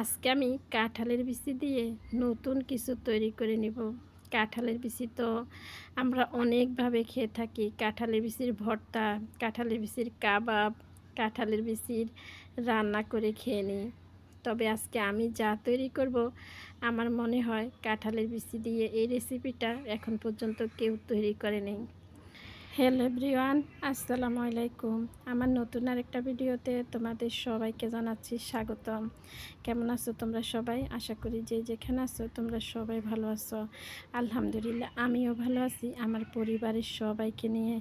আজকে আমি কাঁঠালের বিচি দিয়ে নতুন কিছু তৈরি করে নিব। কাঁঠালের বিচি তো আমরা অনেকভাবে খেয়ে থাকি। কাঁঠালের বিচির ভর্তা, কাঁঠালের বিচির কাবাব, কাঁঠালের বিচির রান্না করে খেয়ে নিই। তবে আজকে আমি যা তৈরি করব, আমার মনে হয় কাঁঠালের বিচি দিয়ে এই রেসিপিটা এখন পর্যন্ত কেউ তৈরি করে নেই। হ্যালো এভরিওয়ান, আসসালামু আলাইকুম। আমার নতুন আরেকটা ভিডিওতে তোমাদের সবাইকে জানাচ্ছি স্বাগতম। কেমন আছো তোমরা সবাই? আশা করি যে যেখানে আছো তোমরা সবাই ভালো আছো। আলহামদুলিল্লাহ, আমিও ভালো আছি। আমার পরিবারের সবাইকে নিয়ে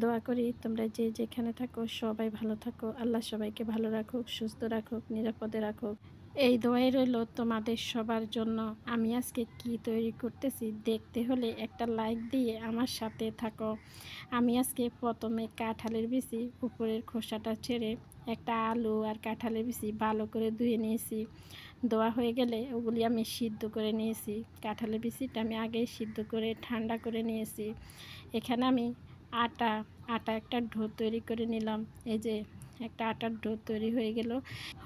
দোয়া করি। তোমরা যে যেখানে থাকো সবাই ভালো থাকো। আল্লাহ সবাইকে ভালো রাখুক, সুস্থ রাখুক, নিরাপদে রাখুক। এই দোয়াই রইল তোমাদের সবার জন্য। আমি আজকে কি তৈরি করতেছি দেখতে হলে একটা লাইক দিয়ে আমার সাথে থাকো। আমি আজকে প্রথমে কাঁঠালের বিচি, উপরের খোসাটা ছেড়ে একটা আলু আর কাঁঠালের বিচি ভালো করে ধুয়ে নিয়েছি। দোয়া হয়ে গেলে ওগুলি আমি সিদ্ধ করে নিয়েছি। কাঁঠালের বিচিটা আমি আগেই সিদ্ধ করে ঠান্ডা করে নিয়েছি। এখানে আমি আটা আটা একটা ঢো তৈরি করে নিলাম। এই যে একটা আটার ডো তৈরি হয়ে গেল।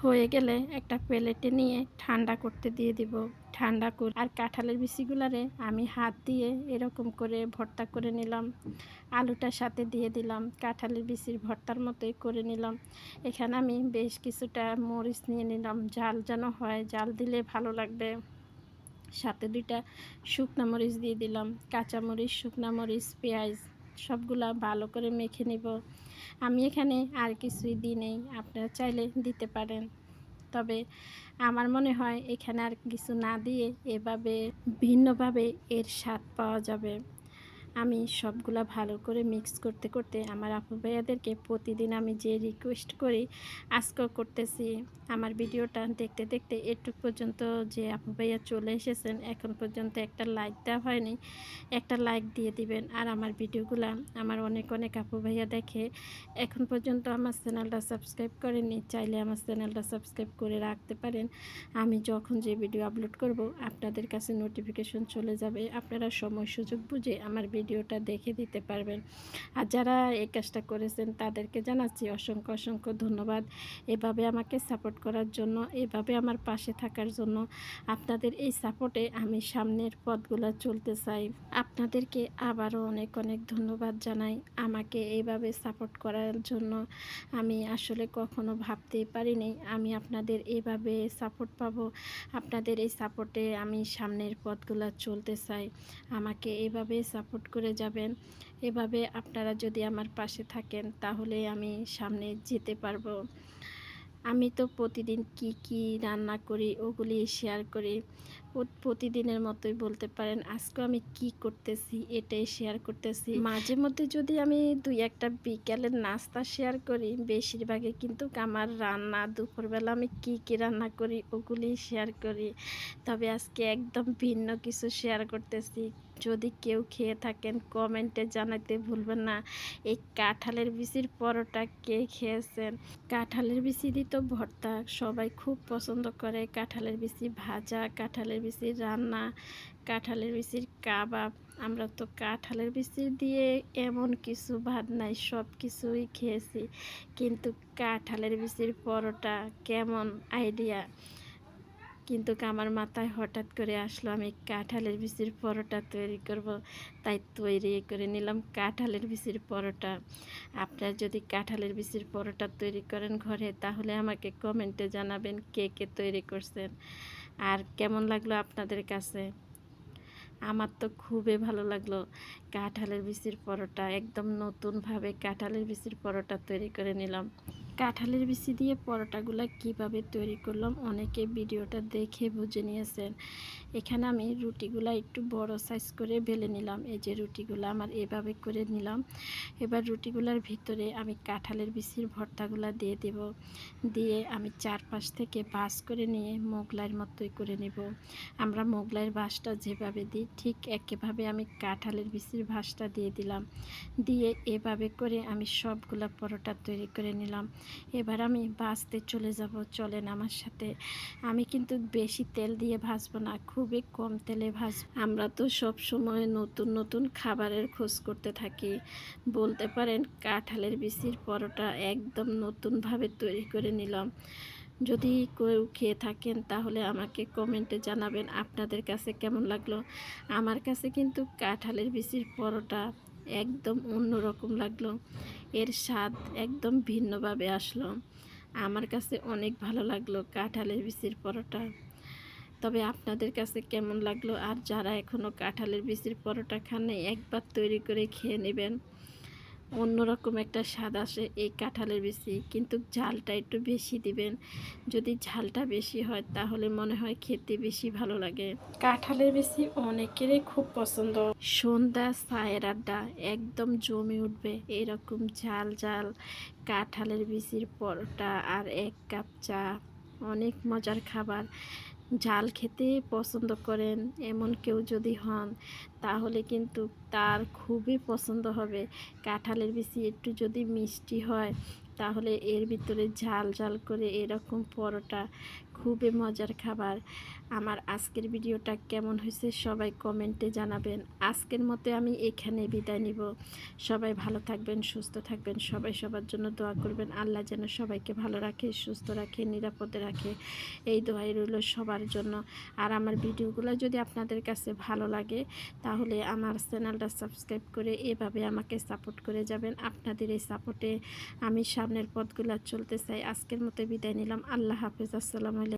হয়ে গেলে একটা প্লেটে নিয়ে ঠান্ডা করতে দিয়ে দিব। ঠান্ডা করে আর কাঁঠালের বিচিগুলারে আমি হাত দিয়ে এরকম করে ভর্তা করে নিলাম। আলুটার সাথে দিয়ে দিলাম। কাঁঠালের বিচির ভর্তার মতোই করে নিলাম। এখানে আমি বেশ কিছুটা মরিচ নিয়ে নিলাম। জাল যেন হয় জাল দিলে ভালো লাগবে। সাথে দুইটা শুকনা মরিচ দিয়ে দিলাম। কাঁচা মরিচ শুকনা মরিচ, পেঁয়াজ সবগুলা ভালো করে মেখে নিব। আমি এখানে আর কিছুই দিই নেই আপনারা চাইলে দিতে পারেন। তবে আমার মনে হয় এখানে আর কিছু না দিয়ে এভাবে ভিন্নভাবে এর স্বাদ পাওয়া যাবে। আমি সবগুলা ভালো করে মিক্স করতে করতে আমার আপু ভাইয়াদেরকে প্রতিদিন আমি যে রিকোয়েস্ট করি, আজকেও করতেছি। আমার ভিডিওটা দেখতে দেখতে একটু পর্যন্ত যে আপু ভাইয়া চলে এসেছেন, এখন পর্যন্ত একটা লাইক দেওয়া হয়নি। একটা লাইক দিয়ে দিবেন। আর আমার ভিডিওগুলো আমার অনেক অনেক আপু ভাইয়া দেখে, এখন পর্যন্ত আমার চ্যানেলটা সাবস্ক্রাইব করেনি চাইলে আমার চ্যানেলটা সাবস্ক্রাইব করে রাখতে পারেন। আমি যখন যে ভিডিও আপলোড করব, আপনাদের কাছে নোটিফিকেশন চলে যাবে। আপনারা সময়, সুযোগ বুঝে আমার ভিডিওটা দেখে দিতে পারবেন। আর যারা এই কাজটা করেছেন, তাদেরকে জানাচ্ছি অসংখ্য অসংখ্য ধন্যবাদ। এভাবে আমাকে সাপোর্ট করার জন্য, এভাবে আমার পাশে থাকার জন্য আপনাদের এই সাপোর্টে আমি সামনের পথগুলো চলতে চাই। আপনাদেরকে আবারও অনেক অনেক ধন্যবাদ জানাই আমাকে এইভাবে সাপোর্ট করার জন্য। আমি আসলে কখনো ভাবতেই পারিনি আমি আপনাদের এইভাবে সাপোর্ট পাবো। আপনাদের এই সাপোর্টে আমি সামনের পথগুলো চলতে চাই। আমাকে এইভাবে সাপোর্ট করে যাবেন। এভাবে আপনারা যদি আমার পাশে থাকেন, তাহলে আমি সামনে যেতে পারব। আমি তো প্রতিদিন কি কি রান্না করি, ওগুলি শেয়ার করি। প্রতিদিনের মতোই বলতে পারেন আজকে আমি কি করতেছি, এটাই শেয়ার করতেছি। মাঝে মধ্যে যদি আমি দুই একটা বিকেলের নাস্তা শেয়ার করি বেশিরভাগে কিন্তু আমার রান্না, দুপুরবেলা আমি কি কি রান্না করি ওগুলি শেয়ার করি। তবে আজকে একদম ভিন্ন কিছু শেয়ার করতেছি। যদি কেউ খেয়ে থাকেন কমেন্টে জানাতে ভুলবেন না। এই কাঁঠালের বিচির পরোটা কে খেয়েছেন? কাঁঠালের বিচি দিত ভর্তা, সবাই খুব পছন্দ করে। কাঁঠালের বিচি ভাজা, কাঁঠালের বিচির রান্না, কাঁঠালের বিচির কাবাব, আমরা তো কাঁঠালের বিচি দিয়ে এমন কিছু ভাত নাই, সব কিছুই খেয়েছি। কিন্তু কাঁঠালের বিচির পরোটা কেমন আইডিয়া? কিন্তু আমার মাথায় হঠাৎ করে আসলো, আমি কাঁঠালের বিচির পরোটা তৈরি করব। তাই তৈরি করে নিলাম কাঁঠালের বিচির পরোটা। আপনারা যদি কাঁঠালের বিচির পরোটা তৈরি করেন ঘরে, তাহলে আমাকে কমেন্টে জানাবেন কে কে তৈরি করছেন। আর কেমন লাগল আপনাদের কাছে? আমার তো খুবই ভালো লাগল। কাঁঠালের বিচির পরোটা, একদম নতুনভাবে কাঁঠালের বিচির পরোটা তৈরি করে নিলাম। কাঁঠালের বিচি দিয়ে পরোটাগুলো কীভাবে তৈরি করলাম অনেকে ভিডিওটা দেখে বুঝে নিয়েছেন। এখানে আমি রুটিগুলো একটু বড় সাইজ করে বেলে নিলাম। এই যে রুটিগুলো আমার এভাবে করে নিলাম। এবার রুটিগুলোর ভিতরে আমি কাঁঠালের বিচির ভর্তাগুলো দিয়ে দেব। দিয়ে আমি চারপাশ থেকে বাস করে নিয়ে মোগলাইয়ের মতোই করে নেব। আমরা মোগলাইয়ের বাসটা যেভাবে দিই, ঠিক একইভাবে আমি কাঁঠালের বিচির ভাসটা দিয়ে দিলাম। দিয়ে এভাবে করে আমি সবগুলো পরোটা তৈরি করে নিলাম। এবার আমি ভাজতে চলে যাব, চলেন আমার সাথে। আমি কিন্তু বেশি তেল দিয়ে ভাজবো না, খুবই কম তেলে ভাজ আমরা তো সব সময় নতুন নতুন খাবারের খোঁজ করতে থাকি। বলতে পারেন কাঁঠালের বিচির পরোটা একদম নতুনভাবে তৈরি করে নিলাম। যদি কেউ খেয়ে থাকেন তাহলে আমাকে কমেন্টে জানাবেন আপনাদের কাছে কেমন লাগল। আমার কাছে কিন্তু কাঁঠালের বিচির পরোটা একদম অন্যরকম লাগল। এর স্বাদ একদম ভিন্নভাবে আসলো। আমার কাছে অনেক ভালো লাগল কাঁঠালের বিচির পরোটা। তবে আপনাদের কাছে কেমন লাগল? আর যারা এখনও কাঁঠালের বিচির পরোটা খান একবার তৈরি করে খেয়ে নেবেন। অন্যরকম একটা স্বাদ আসে এই কাঁঠালের বিচি। কিন্তু ঝালটা একটু বেশি দিবেন। যদি ঝালটা বেশি হয় তাহলে মনে হয় খেতে বেশি ভালো লাগে। কাঁঠালের বিচি অনেকেরই খুব পছন্দ। সন্ধ্যা চায়ের আড্ডা একদম জমে উঠবে। এরকম ঝাল ঝাল কাঁঠালের বিচির পরোটা আর এক কাপ চা। অনেক মজার খাবার। ঝাল খেতে পছন্দ করেন এমন কেউ যদি হন, তাহলে কিন্তু তার খুবই পছন্দ হবে। কাঁঠালের বেশি একটু যদি মিষ্টি হয়, তাহলে এর ভিতরে ঝাল ঝাল করে এরকম পরোটা খুবই মজার খাবার। আমার আজকের ভিডিওটা কেমন হয়েছে সবাই কমেন্টে জানাবেন। আজকের মতো আমি এখানে বিদায় নিব। সবাই ভালো থাকবেন, সুস্থ থাকবেন, সবাই সবার জন্য দোয়া করবেন। আল্লাহ যেন সবাইকে ভালো রাখে, সুস্থ রাখে, নিরাপদে রাখে। এই দোয়াই রইল সবার জন্য। আর আমার ভিডিওগুলো যদি আপনাদের কাছে ভালো লাগে, তাহলে আমার চ্যানেলটা সাবস্ক্রাইব করে এভাবে আমাকে সাপোর্ট করে যাবেন। আপনাদের এই সাপোর্টে আমি সামনের পথগুলো চলতে চাই। আজকের মতো বিদায় নিলাম। আল্লাহ হাফেজ। আসসালামু আলাইকুম।